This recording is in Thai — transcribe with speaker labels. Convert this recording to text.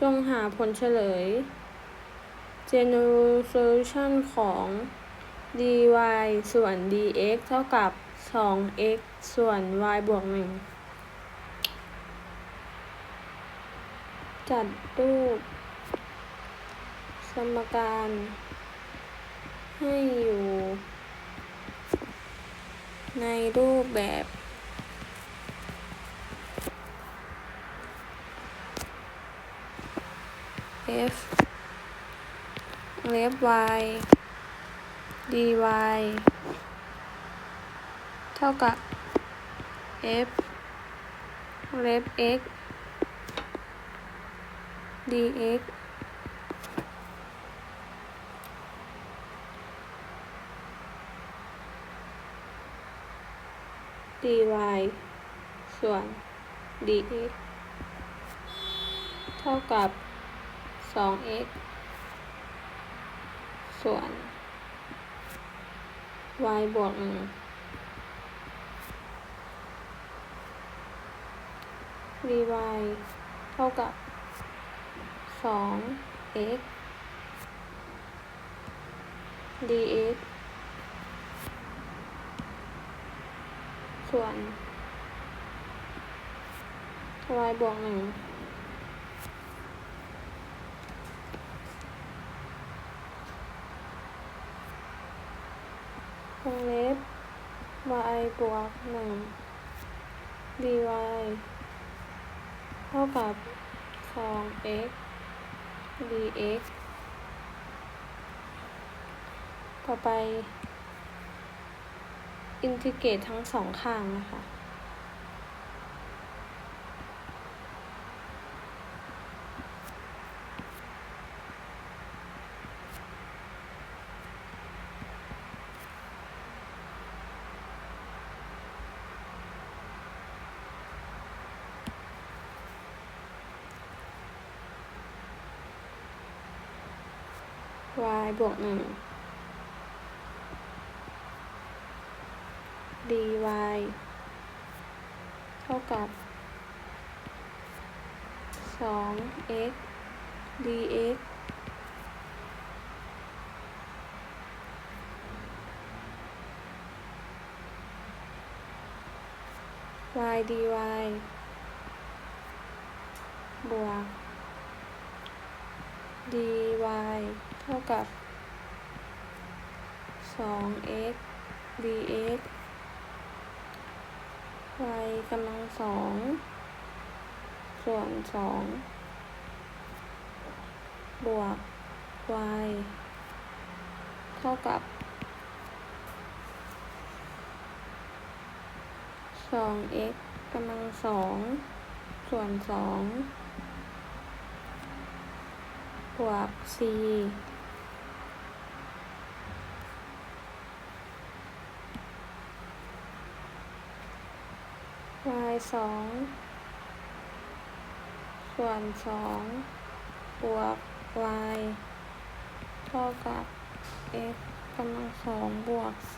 Speaker 1: จงหาผลเฉลย general solution ของ dy ส่วน dx เท่ากับ 2x ส่วน y บวก 1 จัดรูป สมการ ให้อยู่ ในรูปแบบ f f y dy เท่ากับ f f x dx ดี y ส่วน dx เท่ากับ 2x ส่วน y บวก1ดี y เท่ากับ 2x dx ส่วน y บวก1 วงเล็บ y บวก1 dy เท่ากับสอง x dx ต่อไป อินทิเกรตทั้งสองข้างนะคะ y บวกหนึ่ง dy เท่ากับสอง x dx ว y dy บวก dy เท่ากับ 2x dx y กำลังสองส่วนสองบวก y เท่ากับ 2x กำลังสองส่วนสอง บวก c y สองส่วนสองบวก y เท่ากับ x กำลังสองบวก c